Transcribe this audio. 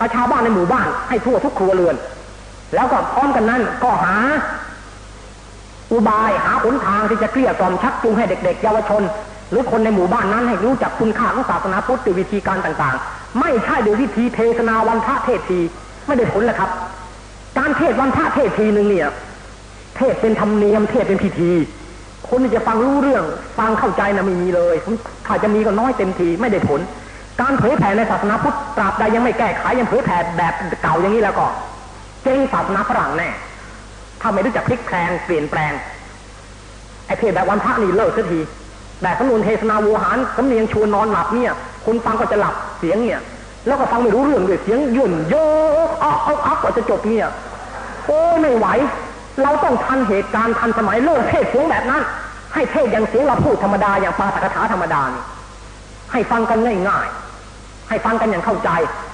ประชาวบ้านในหมู่บ้านให้ทั่วทุกครัวเรือน แล้วก็พร้อมกันนั้นก็หา อุบายหาหนทางที่จะเกลี้ยกล่อมชักจูงให้เด็ก ๆ เยาวชน หรือคนในหมู่บ้านนั้นให้รู้จักคุณค่าของศาสนาพุทธด้วยวิธีการต่างๆ ไม่ใช่โดยวิธีเทศนาวันพระเทศทีไม่ได้ผลแหละครับ การเทศวันพระเทศทีหนึ่งเนี่ย เทศเป็นธรรมเนียมเทศเป็นพิธีคนจะฟังรู้เรื่อง ฟังเข้าใจนะไม่มีเลยถ้าจะมีก็น้อยเต็มทีไม่ได้ผล การเผยแผ่ในศาสนาพุทธตราบใดยังไม่แก้ไขยังเผยแผ่แบบเก่าอย่างนี้แล้วก็เจ๊งศาสนาฝรั่งแน่ถ้าไม่รู้จักพลิกแพลงเปลี่ยนแปลงไอ้เทศแบบวันพระนี่เลิกสักทีแบบสำนวนเทศนาโวหารสำเนียงชวนนอนหลับเนี่ยคนฟังก็จะหลับเสียงเนี่ย แล้วก็ฟังไม่รู้เรื่องด้วยเสียงยุ่นโยกอักอักอักกว่าจะจบเนี่ยโอ้ไม่ไหว เราต้องทันเหตุการณ์ทันสมัยเลิกเทศเสียงแบบนั้น ให้เทศอย่างเสียงเราพูดธรรมดาอย่างปาตกถาธรรมดานี่ ให้ฟังกันง่ายๆให้ฟังกันอย่างเข้าใจ